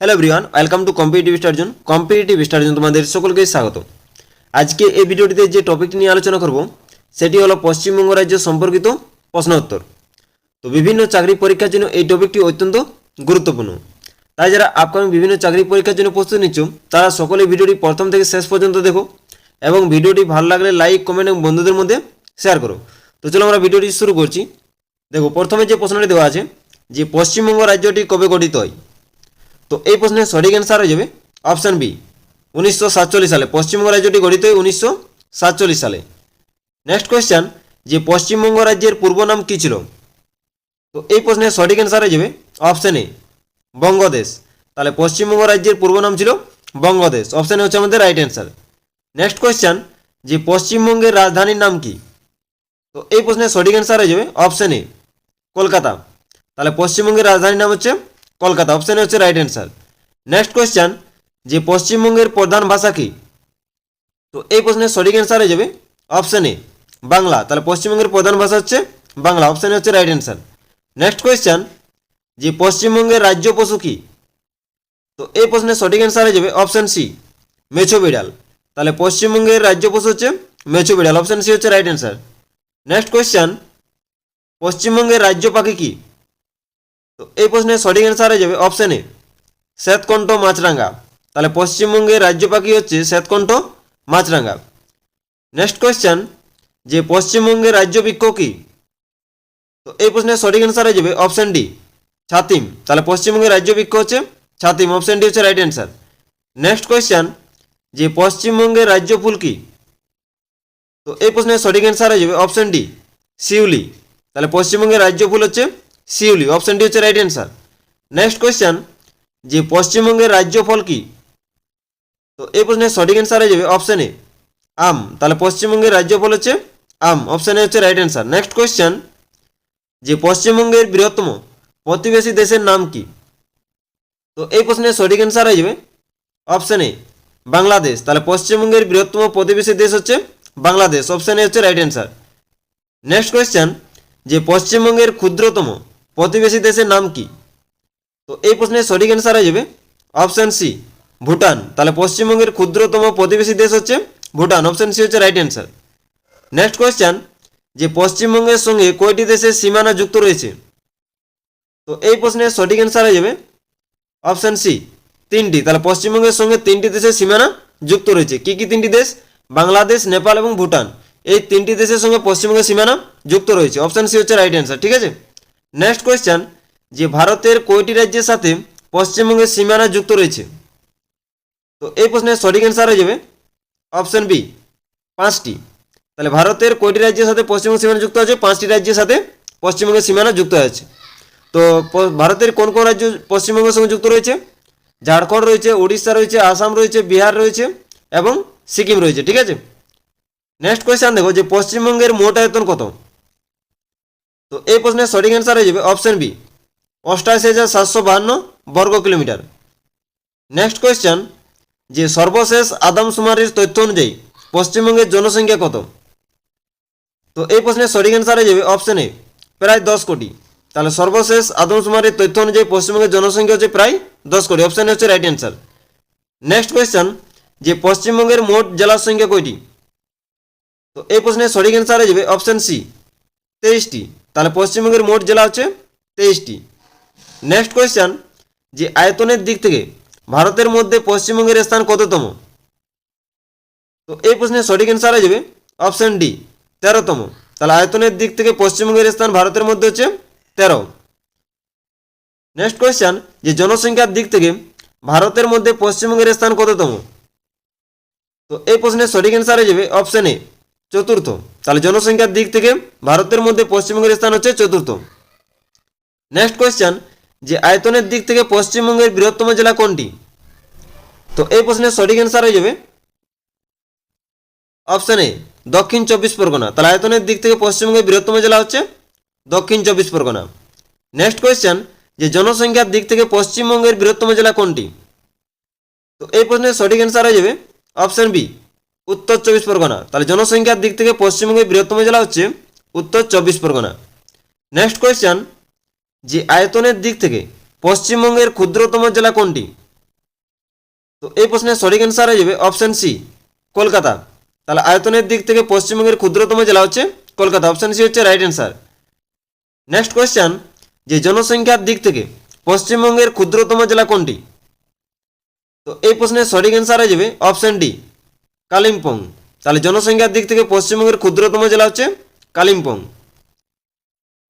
Hello everyone welcome to competitive star zone competitive star zone তোমাদের সকলকে স্বাগত। আজকে এই ভিডিওটিতে যে টপিকটি নিয়ে আলোচনা করব, সেটি হলো পশ্চিমবঙ্গ রাজ্য সম্পর্কিত প্রশ্ন উত্তর। তো বিভিন্ন চাকরি পরীক্ষার জন্য এই টপিকটি অত্যন্ত গুরুত্বপূর্ণ। তাই যারা আপকামিং বিভিন্ন চাকরি পরীক্ষার জন্য প্রস্তুতি নিচ্ছ, তারা সকলে ভিডিওটি প্রথম থেকে শেষ পর্যন্ত দেখো এবং ভিডিওটি ভালো লাগলে লাইক কমেন্ট এবং বন্ধুদের মধ্যে শেয়ার করো। তো চলো আমরা ভিডিওটি শুরু করছি। দেখো, প্রথমে যে প্রশ্নটি দেওয়া আছে যে পশ্চিমবঙ্গ রাজ্যটি কবে গঠিত হয়? তো এই প্রশ্নের সঠিক অ্যান্সার হয়ে যাবে অপশান বি উনিশশো সাতচল্লিশ সালে, পশ্চিমবঙ্গ রাজ্যটি গঠিত হয় উনিশশো সাতচল্লিশ সালে। নেক্সট কোয়েশ্চেন যে পশ্চিমবঙ্গ রাজ্যের পূর্ব নাম কী ছিল? তো এই প্রশ্নের সঠিক অ্যান্সার হয়ে যাবে অপশান এ বঙ্গদেশ। তাহলে পশ্চিমবঙ্গ রাজ্যের পূর্ব নাম ছিল বঙ্গদেশ। অপশানে হচ্ছে আমাদের রাইট অ্যান্সার নেক্সট কোয়েশ্চেন যে পশ্চিমবঙ্গের রাজধানীর নাম কি? তো এই প্রশ্নের সঠিক অ্যান্সার হয়ে যাবে অপশান এ কলকাতা। তাহলে পশ্চিমবঙ্গের রাজধানীর নাম হচ্ছে কলকাতা অপশানে হচ্ছে রাইট অ্যান্সার নেক্সট কোয়েশ্চেন যে পশ্চিমবঙ্গের প্রধান ভাষা কি? তো এই প্রশ্নের সঠিক অ্যান্সার হয়ে যাবে অপশান এ বাংলা। তাহলে পশ্চিমবঙ্গের প্রধান ভাষা হচ্ছে বাংলা অপশানে হচ্ছে রাইট অ্যান্সার নেক্সট কোয়েশ্চেন যে পশ্চিমবঙ্গের রাজ্য পশু কি? তো এই প্রশ্নের সঠিক অ্যান্সার হয়ে যাবে অপশান সি মেছো বিড়াল। তাহলে পশ্চিমবঙ্গের রাজ্য পশু হচ্ছে মেছো বিড়াল অপশান সি হচ্ছে রাইট অ্যান্সার নেক্সট কোয়েশ্চেন পশ্চিমবঙ্গের রাজ্য পাখি কি? তো এই প্রশ্নের সঠিক অ্যান্সার হয়ে যাবে অপশান এ শ্বেতকণ্ঠ মাছরাঙ্গা তাহলে পশ্চিমবঙ্গের রাজ্য পাখি হচ্ছে? শ্বেতকণ্ঠ মাছরাঙ্গা নেক্সট কোয়েশ্চেন যে পশ্চিমবঙ্গের রাজ্য বৃক্ষ কি? তো এই প্রশ্নের সঠিক অ্যান্সার হয়ে যাবে অপশান ডি ছাতিম। তাহলে পশ্চিমবঙ্গের রাজ্য বৃক্ষ হচ্ছে ছাতিম। অপশান ডি হচ্ছে রাইট অ্যান্সার নেক্সট কোয়েশ্চেন যে পশ্চিমবঙ্গের রাজ্য ফুল কি? তো এই প্রশ্নের সঠিক অ্যান্সার হয়ে যাবে অপশান ডি শিউলি তাহলে পশ্চিমবঙ্গের রাজ্য ফুল হচ্ছে শিউলি অপশানটি হচ্ছে রাইট অ্যান্সার নেক্সট কোয়েশ্চেন যে পশ্চিমবঙ্গের রাজ্য ফল কি? তো এই প্রশ্নের সঠিক অ্যান্সার হয়ে যাবে অপশান এ আম। তাহলে পশ্চিমবঙ্গের রাজ্য ফল হচ্ছে আম। অপশানে হচ্ছে রাইট অ্যান্সার নেক্সট কোয়েশ্চেন যে পশ্চিমবঙ্গের বৃহত্তম প্রতিবেশী দেশের নাম কি? তো এই প্রশ্নের সঠিক অ্যান্সার হয়ে যাবে অপশান এ বাংলাদেশ। তাহলে পশ্চিমবঙ্গের বৃহত্তম প্রতিবেশী দেশ হচ্ছে বাংলাদেশ। অপশানে হচ্ছে রাইট অ্যান্সার নেক্সট কোয়েশ্চেন যে পশ্চিমবঙ্গের ক্ষুদ্রতম প্রতিবেশী দেশের নাম কি? তো এই প্রশ্নের সঠিক অ্যান্সার হয়ে যাবে অপশান সি ভুটান। তাহলে পশ্চিমবঙ্গের ক্ষুদ্রতম প্রতিবেশী দেশ হচ্ছে ভুটান। অপশান সি হচ্ছে রাইট অ্যান্সার নেক্সট কোয়েশ্চেন যে পশ্চিমবঙ্গের সঙ্গে কয়টি দেশের সীমানা যুক্ত রয়েছে? তো এই প্রশ্নের সঠিক অ্যান্সার হয়ে যাবে অপশান সি তিনটি। তাহলে পশ্চিমবঙ্গের সঙ্গে তিনটি দেশের সীমানা যুক্ত রয়েছে। কি কি তিনটি দেশ? বাংলাদেশ, নেপাল এবং ভুটান। এই তিনটি দেশের সঙ্গে পশ্চিমবঙ্গের সীমানা যুক্ত রয়েছে। অপশান সি হচ্ছে রাইট অ্যান্সার ঠিক আছে? নেক্সট কোয়েশ্চেন যে ভারতের কয়টি রাজ্যের সাথে পশ্চিমবঙ্গের সীমানা যুক্ত রয়েছে? তো এই প্রশ্নের সঠিক অ্যান্সার হয়ে যাবে। অপশন বি পাঁচটি। তাহলে ভারতের কয়টি রাজ্যের সাথে পশ্চিমবঙ্গ সীমানা যুক্ত আছে? পাঁচটি রাজ্যের সাথে পশ্চিমবঙ্গের সীমানা যুক্ত আছে। তো ভারতের কোন কোন রাজ্য পশ্চিমবঙ্গের সঙ্গে যুক্ত রয়েছে? ঝাড়খণ্ড রয়েছে উড়িষ্যা রয়েছে, আসাম রয়েছে, বিহার রয়েছে এবং সিকিম রয়েছে। ঠিক আছে? নেক্সট কোয়েশ্চেন দেখো, যে পশ্চিমবঙ্গের মোট আয়তন কত? তো এই প্রশ্নের সঠিক অ্যান্সার হয়ে যাবে অপশন বি অষ্টাশি হাজার সাতশো বাহান্ন বর্গ কিলোমিটার। নেক্সট কোয়েশ্চেন যে সর্বশেষ আদমশুমারির তথ্য অনুযায়ী পশ্চিমবঙ্গের জনসংখ্যা কত? তো এই প্রশ্নের সঠিক অ্যান্সার হয়ে যাবে অপশন এ প্রায় দশ কোটি। তাহলে সর্বশেষ আদমশুমারির তথ্য অনুযায়ী পশ্চিমবঙ্গের জনসংখ্যা হচ্ছে প্রায় দশ কোটি। অপশানে হচ্ছে রাইট অ্যান্সার নেক্সট কোয়েশ্চেন যে পশ্চিমবঙ্গের মোট জেলার সংখ্যা কয়টি? তো এই প্রশ্নের সঠিক অ্যান্সার হয়ে যাবে অপশান সি তেইশটি। তাহলে পশ্চিমবঙ্গের মোট জেলা হচ্ছে তেইশটি। নেক্সট কোয়েশ্চান যে আয়তনের দিক থেকে ভারতের মধ্যে পশ্চিমবঙ্গের স্থান কততম? তো এই প্রশ্নের সঠিক অ্যান্সার হয়ে যাবে অপশান ডি তেরোতম। তাহলে আয়তনের দিক থেকে পশ্চিমবঙ্গের স্থান ভারতের মধ্যে হচ্ছে তেরো। নেক্সট কোয়েশ্চেন যে জনসংখ্যার দিক থেকে ভারতের মধ্যে পশ্চিমবঙ্গের স্থান কততম? তো এই প্রশ্নের সঠিক অ্যান্সার হয়ে যাবে অপশান এ চতুর্থ। তাহলে জনসংখ্যার দিক থেকে ভারতের মধ্যে পশ্চিমবঙ্গের স্থান হচ্ছে চতুর্থ। নেক্সট কোয়েশ্চেন যে আয়তনের দিক থেকে পশ্চিমবঙ্গের বৃহত্তম জেলা কোনটি? তো এই প্রশ্নের সঠিক অ্যান্সার হয়ে যাবে অপশান এ দক্ষিণ চব্বিশ পরগনা। তাহলে আয়তনের দিক থেকে পশ্চিমবঙ্গের বৃহত্তম জেলা হচ্ছে দক্ষিণ চব্বিশ পরগনা। নেক্সট কোয়েশ্চেন যে জনসংখ্যার দিক থেকে পশ্চিমবঙ্গের বৃহত্তম জেলা কোনটি? তো এই প্রশ্নের সঠিক অ্যান্সার হয়ে যাবে অপশান বি উত্তর চব্বিশ পরগনা। তাহলে জনসংখ্যার দিক থেকে পশ্চিমবঙ্গের বৃহত্তম জেলা হচ্ছে উত্তর চব্বিশ পরগনা। নেক্সট কোয়েশ্চেন যে আয়তনের দিক থেকে পশ্চিমবঙ্গের ক্ষুদ্রতম জেলা কোনটি? তো এই প্রশ্নের সঠিক অ্যান্সার হয়ে যাবে অপশান সি কলকাতা। তাহলে আয়তনের দিক থেকে পশ্চিমবঙ্গের ক্ষুদ্রতম জেলা হচ্ছে কলকাতা। অপশান সি হচ্ছে রাইট অ্যান্সার নেক্সট কোয়েশ্চেন যে জনসংখ্যার দিক থেকে পশ্চিমবঙ্গের ক্ষুদ্রতম জেলা কোনটি? তো এই প্রশ্নের সঠিক অ্যান্সার হয়ে যাবে অপশান ডি কালিম্পং। তাহলে জনসংখ্যার দিক থেকে পশ্চিমবঙ্গের ক্ষুদ্রতম জেলা হচ্ছে কালিম্পং।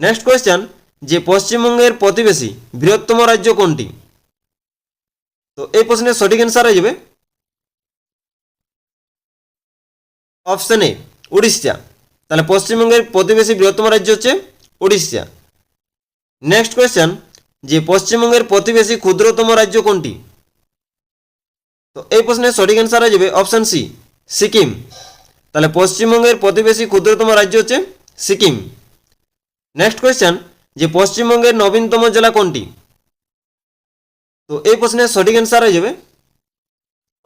নেক্সট কোয়েশ্চেন যে পশ্চিমবঙ্গের প্রতিবেশী বৃহত্তম রাজ্য কোনটি? তো এই প্রশ্নের সঠিক অ্যান্সার হয়ে যাবে। অপশন এ উড়িষ্যা তাহলে পশ্চিমবঙ্গের প্রতিবেশী বৃহত্তম রাজ্য হচ্ছে উড়িষ্যা নেক্সট কোয়েশ্চেন যে পশ্চিমবঙ্গের প্রতিবেশী ক্ষুদ্রতম রাজ্য কোনটি? তো এই প্রশ্নের সঠিক অ্যান্সার হয়ে যাবে অপশন সি সিকিম। তাহলে পশ্চিমবঙ্গের প্রতিবেশী ক্ষুদ্রতম রাজ্য হচ্ছে সিকিম। নেক্সট কোয়েশ্চেন যে পশ্চিমবঙ্গের নবীনতম জেলা কোনটি? তো এই প্রশ্নের সঠিক অ্যান্সার হয়ে যাবে।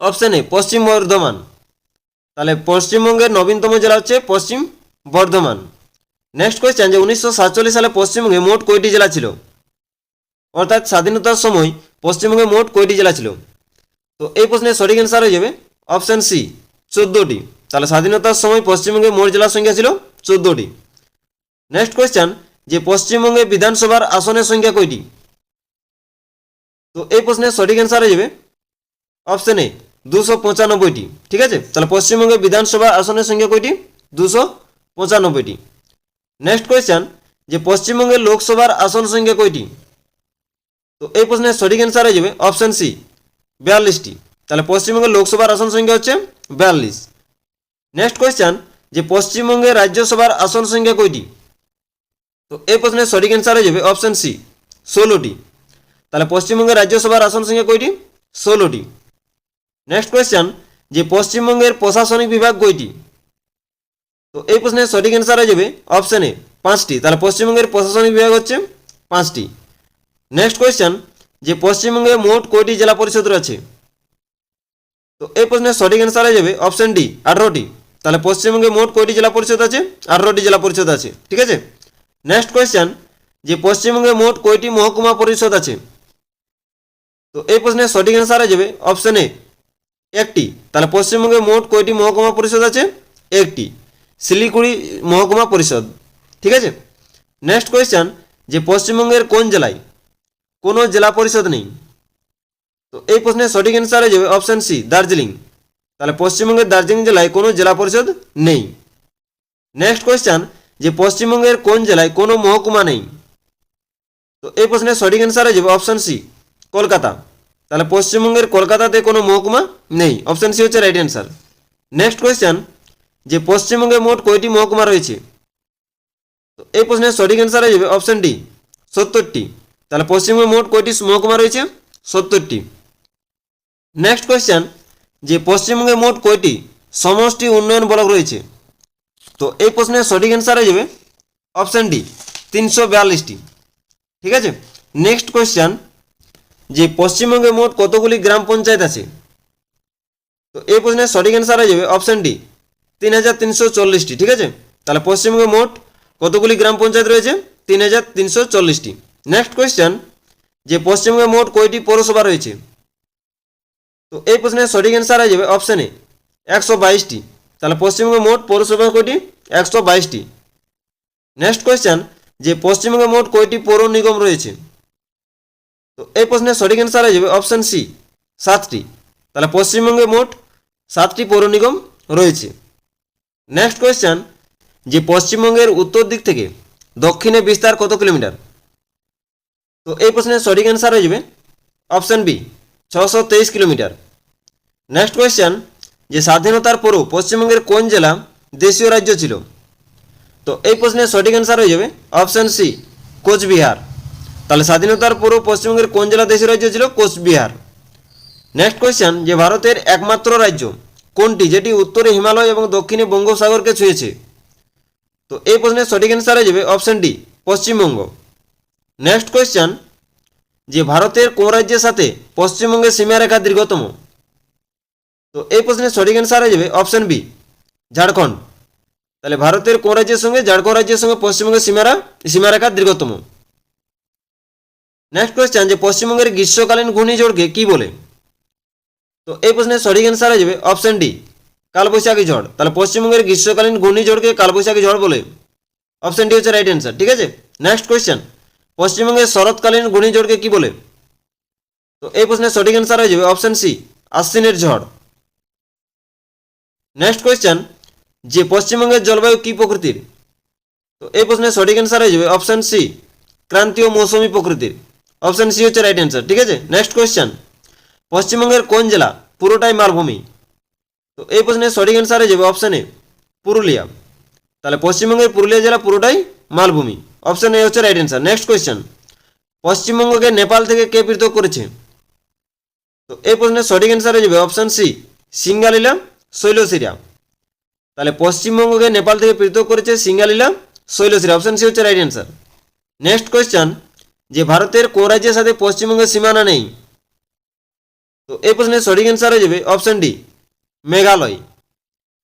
অপশন এ পশ্চিম বর্ধমান। তাহলে পশ্চিমবঙ্গের নবীনতম জেলা হচ্ছে পশ্চিম বর্ধমান। নেক্সট কোয়েশ্চেন যে উনিশশো সাতচল্লিশ সালে পশ্চিমবঙ্গে মোট কয়টি জেলা ছিল? অর্থাৎ স্বাধীনতার সময় পশ্চিমবঙ্গে মোট কয়টি জেলা ছিল? তো এই প্রশ্নের সঠিক অ্যান্সার হয়ে যাবে। অপশান সি চোদ্দোটি। তাহলে স্বাধীনতার সময় পশ্চিমবঙ্গে মোট জেলার সংখ্যা ছিল চোদ্দোটি। নেক্সট কোয়েশ্চেন যে পশ্চিমবঙ্গে বিধানসভার আসনের সংখ্যা কয়টি? তো এই প্রশ্নের সঠিক অ্যান্সার হয়ে যাবে অপশন এ দুশো পঁচানব্বইটি। ঠিক আছে? তাহলে পশ্চিমবঙ্গে বিধানসভা আসনের সংখ্যা কয়টি? দুশো পঁচানব্বইটি। নেক্সট কোয়েশ্চেন যে পশ্চিমবঙ্গের লোকসভার আসন সংখ্যা কয়টি? তো এই প্রশ্নের সঠিক অ্যান্সার হয়ে যাবে অপশন সি বিয়াল্লিশটি। তাহলে পশ্চিমবঙ্গের লোকসভার আসন সংখ্যা হচ্ছে বিয়াল্লিশ। নেক্সট কোয়েশ্চেন যে পশ্চিমবঙ্গের রাজ্যসভার আসন সংখ্যা কয়টি? তো এই প্রশ্নের সঠিক অ্যান্সার হয়ে যাবে অপশন সি ষোলোটি। তাহলে পশ্চিমবঙ্গের রাজ্যসভার আসন সংখ্যা কয়টি? ষোলোটি। নেক্সট কোয়েশ্চেন যে পশ্চিমবঙ্গের প্রশাসনিক বিভাগ কয়টি? তো এই প্রশ্নের সঠিক অ্যান্সার হয়ে যাবে অপশন এ পাঁচটি। তাহলে পশ্চিমবঙ্গের প্রশাসনিক বিভাগ হচ্ছে পাঁচটি। নেক্সট কোয়েশ্চেন যে পশ্চিমবঙ্গে মোট কয়টি জেলা পরিষদ রয়েছে? তো এই প্রশ্নের সঠিক অ্যান্সার হয়ে যাবে অপশন ডি আঠারোটি তাহলে পশ্চিমবঙ্গে মোট কয়টি জেলা পরিষদ আছে? আঠারোটি জেলা পরিষদ আছে, ঠিক আছে? নেক্সট কোয়েশ্চেন যে পশ্চিমবঙ্গে মোট কয়টি মহকুমা পরিষদ আছে? তো এই প্রশ্নের সঠিক অ্যান্সার হয়ে যাবে অপশন এ একটি। তাহলে পশ্চিমবঙ্গে মোট কয়টি মহকুমা পরিষদ আছে? একটি। শিলিগুড়ি মহকুমা পরিষদ, ঠিক আছে? নেক্সট কোয়েশ্চেন যে পশ্চিমবঙ্গের কোন জেলায় কোনো জেলা পরিষদ নেই? তো এই প্রশ্নের সঠিক অ্যান্সার হয়ে যাবে অপশান সি দার্জিলিং। তাহলে পশ্চিমবঙ্গের দার্জিলিং জেলায় কোনো জেলা পরিষদ নেই। নেক্সট কোয়েশ্চেন যে পশ্চিমবঙ্গের কোন জেলায় কোনো মহকুমা নেই? তো এই প্রশ্নের সঠিক অ্যান্সার হয়ে যাবে অপশান সি কলকাতা। তাহলে পশ্চিমবঙ্গের কলকাতাতে কোনো মহকুমা নেই। অপশান সি হচ্ছে রাইট অ্যান্সার নেক্সট কোয়েশ্চেন যে পশ্চিমবঙ্গে মোট কয়টি মহকুমা রয়েছে? তো এই প্রশ্নের সঠিক অ্যান্সার হয়ে যাবে অপশান ডি সত্তরটি। তাহলে পশ্চিমবঙ্গে মোট কয়টি মহকুমা রয়েছে? সত্তরটি। নেক্সট কোয়েশ্চেন যে পশ্চিমবঙ্গে মোট কয়টি সমষ্টি উন্নয়ন ব্লক রয়েছে? তো এই প্রশ্নের সঠিক অ্যান্সার হয়ে যাবে অপশান ডি তিনশো বিয়াল্লিশটি। ঠিক আছে? নেক্সট কোয়েশ্চেন যে পশ্চিমবঙ্গে মোট কতগুলি গ্রাম পঞ্চায়েত আছে? তো এই প্রশ্নের সঠিক অ্যান্সার হয়ে যাবে অপশান ডি তিন হাজার তিনশো চল্লিশটি। ঠিক আছে? তাহলে পশ্চিমবঙ্গে মোট কতগুলি গ্রাম পঞ্চায়েত রয়েছে? তিন হাজার তিনশো চল্লিশটি। নেক্সট কোয়েশ্চেন যে পশ্চিমবঙ্গে মোট কয়টি পৌরসভা রয়েছে? তো এই প্রশ্নের সঠিক অ্যান্সার হয়ে যাবে অপশানে একশো বাইশটি। তাহলে পশ্চিমবঙ্গে মোট পৌরসভা কয়টি? একশো বাইশটি। নেক্সট কোয়েশ্চেন যে পশ্চিমবঙ্গে মোট কয়টি পৌর নিগম রয়েছে? তো এই প্রশ্নের সঠিক অ্যান্সার হয়ে যাবে অপশান সি সাতটি। তাহলে পশ্চিমবঙ্গে মোট সাতটি পৌর নিগম রয়েছে। নেক্সট কোয়েশ্চেন যে পশ্চিমবঙ্গের উত্তর দিক থেকে দক্ষিণে বিস্তার কত কিলোমিটার? তো এই প্রশ্নের সঠিক অ্যান্সার হয়ে যাবে অপশান বি ছশো তেইশ কিলোমিটার। নেক্সট কোয়েশ্চেন যে স্বাধীনতার পরও পশ্চিমবঙ্গের কোন জেলা দেশীয় রাজ্য ছিল? তো এই প্রশ্নের সঠিক অ্যান্সার হয়ে যাবে অপশান সি কোচবিহার। তাহলে স্বাধীনতার পরও পশ্চিমবঙ্গের কোন জেলা দেশীয় রাজ্য ছিল? কোচবিহার। নেক্সট কোয়েশ্চেন যে ভারতের একমাত্র রাজ্য কোনটি, যেটি উত্তরে হিমালয় এবং দক্ষিণে বঙ্গোপসাগরকে ছুঁয়েছে? তো এই প্রশ্নের সঠিক অ্যান্সার হয়ে যাবে option D Paschimbanga. Next question যে ভারতের কোন রাজ্যের সাথে পশ্চিমবঙ্গের সীমারেখা দীর্ঘতম? তো এই প্রশ্নের সঠিক অ্যান্সার হয়ে যাবে অপশন বি ঝাড়খণ্ড। তাহলে ভারতের কোন রাজ্যের সঙ্গে, ঝাড়খণ্ড রাজ্যের সঙ্গে পশ্চিমবঙ্গের সীমারা, সীমারেখা দীর্ঘতম? নেক্সট কোয়েশ্চেন যে পশ্চিমবঙ্গের গ্রীষ্মকালীন ঘূর্ণিঝড়কে কি বলে? তো এই প্রশ্নের সঠিক অ্যান্সার হয়ে যাবে অপশন ডি কালবৈশাখী ঝড়। তাহলে পশ্চিমবঙ্গের গ্রীষ্মকালীন ঘূর্ণিঝড়কে কালবৈশাখী ঝড় বলে। অপশন ডি হচ্ছে রাইট অ্যান্সার ঠিক আছে? নেক্সট কোয়েশ্চেন পশ্চিমবঙ্গের শরৎকালীন ঘূর্ণিঝড়কে কি বলে? তো এই প্রশ্নের সঠিক অ্যান্সার হয়ে যাবে অপশন সি আশ্বিনের ঝড়। নেক্সট কোয়েশ্চেন যে পশ্চিমবঙ্গের জলবায়ু কি প্রকৃতির? তো এই প্রশ্নের সঠিক অ্যান্সার হয়ে যাবে অপশন সি ক্রান্তীয় মৌসুমী প্রকৃতির। অপশন সি হচ্ছে রাইট অ্যান্সার ঠিক আছে? নেক্সট কোয়েশ্চেন পশ্চিমবঙ্গের কোন জেলা পুরোটাই মালভূমি? তো এই প্রশ্নের সঠিক অ্যান্সার হয়ে যাবে অপশন এ পুরুলিয়া। তাহলে পশ্চিমবঙ্গের পুরুলিয়া জেলা পুরোটাই মালভূমি। অপশন এ হচ্ছে রাইট অ্যান্সার নেক্সট কোয়েশ্চেন পশ্চিমবঙ্গকে নেপাল থেকে কে পৃথক করেছে? তো এই প্রশ্নের সঠিক অ্যান্সার হয়ে যাবে অপশন সি সিঙ্গালীলা, শৈলশিরা। তাহলে পশ্চিমবঙ্গকে নেপাল থেকে পৃথক করেছে সিঙ্গালীলা, শৈলশিরা। অপশন সি হচ্ছে রাইট অ্যান্সার নেক্সট কোয়েশ্চেন যে ভারতের কোন রাজ্যের সাথে পশ্চিমবঙ্গের সীমানা নেই? তো এই প্রশ্নের সঠিক অ্যান্সার হয়ে যাবে অপশন ডি মেঘালয়।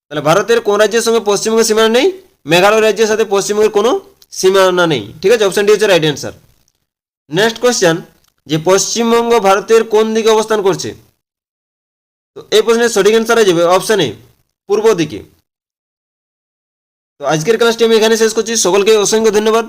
তাহলে ভারতের কোন রাজ্যের সঙ্গে পশ্চিমবঙ্গের সীমানা নেই? মেঘালয় রাজ্যের সাথে পশ্চিমবঙ্গের কোনো সীমানা নেই। ঠিক আছে? অপশন ডি হচ্ছে রাইট অ্যান্সার নেক্সট কোয়েশ্চেন যে পশ্চিমবঙ্গ ভারতের কোন দিকে অবস্থান করছে? তো এই প্রশ্নের সঠিক অ্যান্সার হয়ে যাবে অপশন এ পূর্ব দিকে। তো আজকের ক্লাসটি আমি এখানে শেষ করছি। সকলকে অসংখ্য ধন্যবাদ।